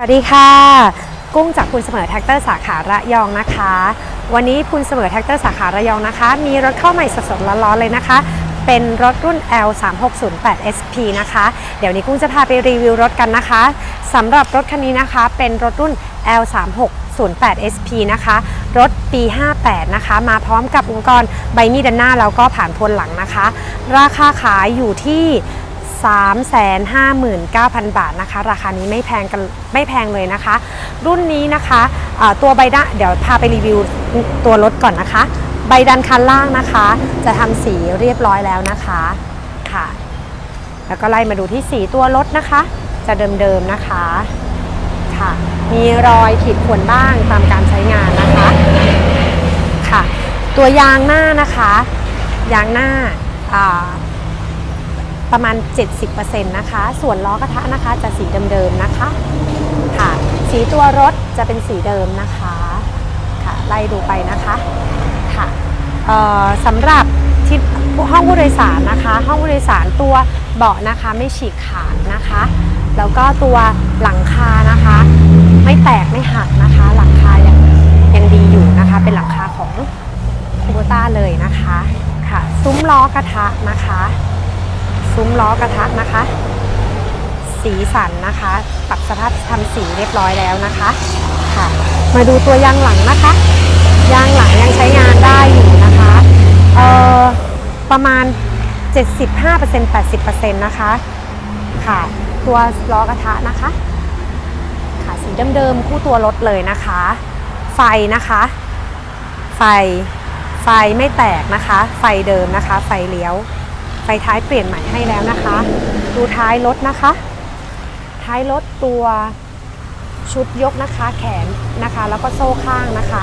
สวัสดีค่ะ กุ้งจากคุณเสมอแท็กเตอร์สาขาระยองนะคะ วันนี้คุณเสมอแท็กเตอร์สาขาระยองนะคะ มีรถเข้าใหม่สดๆร้อนๆเลยนะคะ เป็นรถรุ่น L3608 SP นะคะ เดี๋ยวนี้กุ้งจะพาไปรีวิวรถกันนะคะสำหรับรถคันนี้นะคะ เป็นรถรุ่น L3608 SP นะคะ รถปี 58 นะคะ มาพร้อมกับอุปกรณ์ใบมีดด้านหน้าแล้วก็ผ่านพวนหลังนะคะ ราคาขายอยู่ที่ 359,000 บาทนะคะ ราคานี้ไม่แพงกันไม่แพงเลยนะคะ รุ่นนี้นะคะตัวใบด้านเดี๋ยวพาไปรีวิวตัวรถก่อนนะคะ ใบดันคันล่างนะคะ จะทำสีเรียบร้อยแล้วนะคะค่ะ แล้วก็ไล่มาดูที่สีตัวรถนะคะ จะเดิมๆนะคะค่ะ มีรอยขีดข่วนบ้างตามการใช้งานนะคะค่ะ ตัวยางหน้านะคะ ยางหน้าอ่า ประมาณ 70%นะคะ ส่วนล้อกระทะนะคะจะสีเดิมๆนะคะ ค่ะ สีตัวรถจะเป็นสีเดิมนะคะ ค่ะ ไล่ดูไปนะคะ ค่ะสำหรับที่ห้องผู้โดยสารนะคะ ห้องผู้โดยสารตัวเบาะนะคะไม่ฉีกขาดนะคะ แล้วก็ตัวหลังคานะคะ ไม่แตกไม่หักนะคะ หลังคายังยังดีอยู่นะคะ เป็นหลังคาของคูโบต้าเลยนะคะ ค่ะ ซุ้มล้อกระทะนะคะ ซุ้มล้อกระทะนะคะ สีสันนะคะ ปรับสภาพทำสีเรียบร้อยแล้วนะคะค่ะ มาดูตัวยางหลังนะคะ ยางหลังยังใช้งานได้อยู่นะคะเอ่อประมาณ 75% 80%นะคะค่ะตัวล้อกระทะนะคะค่ะสีเดิมๆคู่ตัวรถเลยนะคะ ไฟนะคะ ไฟไฟไม่แตกนะคะ ไฟเดิมนะคะ ไฟเลี้ยว ไฟท้ายเปลี่ยนใหม่ให้แล้วนะคะ ดูท้ายรถนะคะ ท้ายรถตัวชุดยกนะคะแขนนะคะ แล้วก็โซ่ข้างนะคะ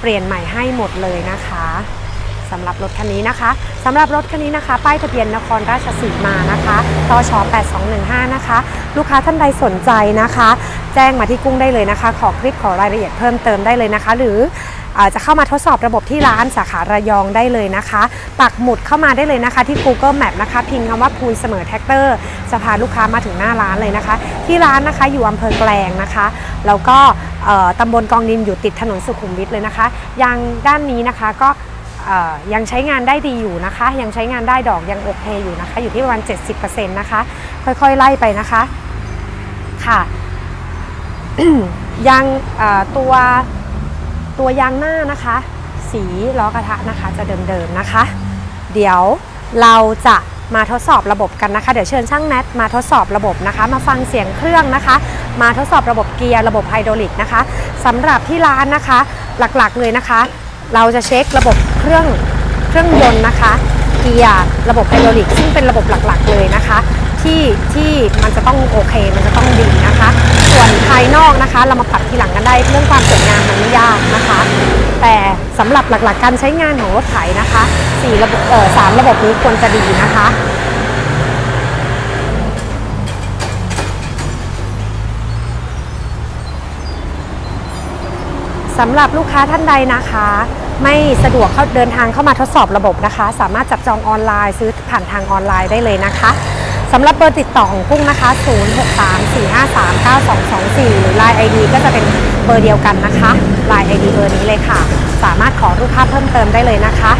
เปลี่ยนใหม่ให้หมดเลยนะคะสำหรับรถคันนี้นะคะสำหรับรถคันนี้นะคะ ป้ายทะเบียนนครราชสีมานะคะตช8215 นะคะ ลูกค้าท่านใดสนใจนะคะ แจ้งมาที่กุ้งได้เลยนะคะ ขอคลิปขอรายละเอียดเพิ่มเติมได้เลยนะคะ หรือ จะเข้ามาทดสอบระบบที่ร้านสาขาระยองได้เลยนะคะ ปักหมุดเข้ามาได้เลยนะคะ ที่ Google Map นะคะพิมพ์คำว่าพูนเสมอแท็กเตอร์จะพาลูกค้ามาถึงหน้าร้านเลยนะคะ ที่ร้านนะคะอยู่อำเภอแกลงนะคะ แล้วก็ตำบลกองดินอยู่ติดถนนสุขุมวิทเลยนะคะยางด้านนี้นะคะก็ยังใช้งานได้ดีอยู่นะคะ ยังใช้งานได้ดอกยังโอเคอยู่นะคะ อยู่ที่ประมาณ 70%นะคะ ค่อยๆ ไล่ไปนะคะค่ะยางตัว ตัวยางหน้านะคะ สีล้อกระทะนะคะจะเดิมๆนะคะ เดี๋ยวเราจะมาทดสอบระบบกันนะคะ เดี๋ยวเชิญช่างแนทมาทดสอบระบบนะคะ มาฟังเสียงเครื่องนะคะ มาทดสอบระบบเกียร์ระบบไฮดรอลิกนะคะสำหรับที่ร้านนะคะหลักๆเลยนะคะ เราจะเช็คระบบเครื่องเครื่องยนต์นะคะ เกียร์ระบบไฮดรอลิกซึ่งเป็นระบบหลักๆเลยนะคะ ที่ที่มันจะต้องโอเค มันจะต้องดีนะคะ ส่วน เรามาปรับทีหลังกันได้เรื่องความสวยงามมันไม่ยากนะคะ แต่สำหรับหลักๆการใช้งานของรถไถนะคะสี่ระบบเอ่อสามระบบนี้ควรจะดีนะคะสำหรับลูกค้าท่านใดนะคะ ไม่สะดวกเข้าเดินทางเข้ามาทดสอบระบบนะคะ สามารถจับจองออนไลน์ซื้อผ่านทางออนไลน์ได้เลยนะคะ สำหรับเบอร์ติดต่อของกุ้งนะคะ 0634539224 หรือ Line ID ก็จะเป็นเบอร์เดียวกันนะคะ Line ID เบอร์นี้เลยค่ะ สามารถขอรูปภาพเพิ่มเติมได้เลยนะคะ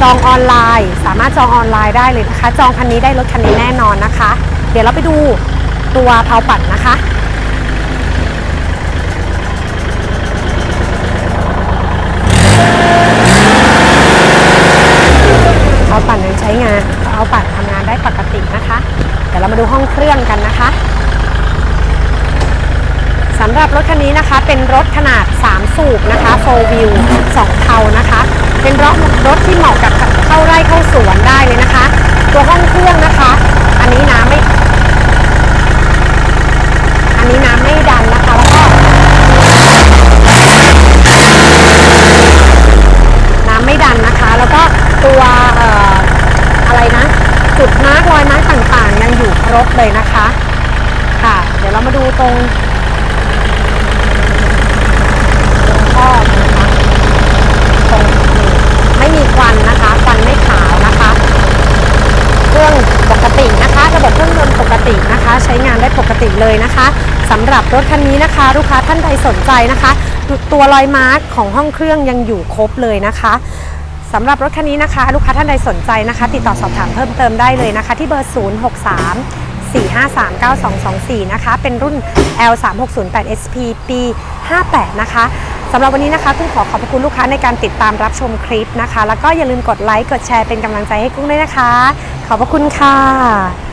จองออนไลน์ สามารถจองออนไลน์ได้เลยนะคะ จองคันนี้ได้รถคันนี้แน่นอนนะคะ เดี๋ยวเราไปดูตัวเพาปั่นนะคะ เอาปั่นยังใช้งาน เอาปั่นทำงานได้ปกตินะคะ เดี๋ยวเรามาดูห้องเครื่องกันนะคะสำหรับรถคันนี้นะคะ เป็นรถขนาด 3 สูบนะคะ4 wheel 2เทานะคะ เป็นรถรถที่เหมาะกับเข้าไร่เข้าสวนได้เลยนะคะ ตัวห้องเครื่องนะคะ อันนี้น้ำไม่ อันนี้น้ำไม่ดันนะคะ แล้วก็ น้ำไม่ดันนะคะ แล้วก็ตัวเอ่ออะไรนะ จุดมาร์กรอยมาร์กต่างๆ ยังอยู่ครบเลยนะคะ ค่ะ เดี๋ยวเรามาดูตรงตรงท่อนะคะตรงนี้ไม่มีควันนะคะควันไม่ขาวนะคะ เครื่องปกตินะคะ ระบบเครื่องยนต์ปกตินะคะ ใช้งานได้ ปกติเลยนะคะสำหรับรถคันนี้นะคะ ลูกค้าท่านใดสนใจนะคะ ตัวรอยมาร์กของห้องเครื่องยังอยู่ครบเลยนะคะสำหรับรถคันนี้นะคะ ลูกค้าท่านใดสนใจนะคะ ติดต่อสอบถามเพิ่มเติมได้เลยนะคะ ที่เบอร์ 063 4539224 นะคะ เป็นรุ่น L3608 SP ปี 58 นะคะ สำหรับวันนี้นะคะกุ้งขอขอบพระคุณลูกค้าในการติดตามรับชมคลิปนะคะ แล้วก็อย่าลืมกดไลค์ กดแชร์เป็นกำลังใจให้กุ้งด้วยนะคะ ขอบพระคุณค่ะ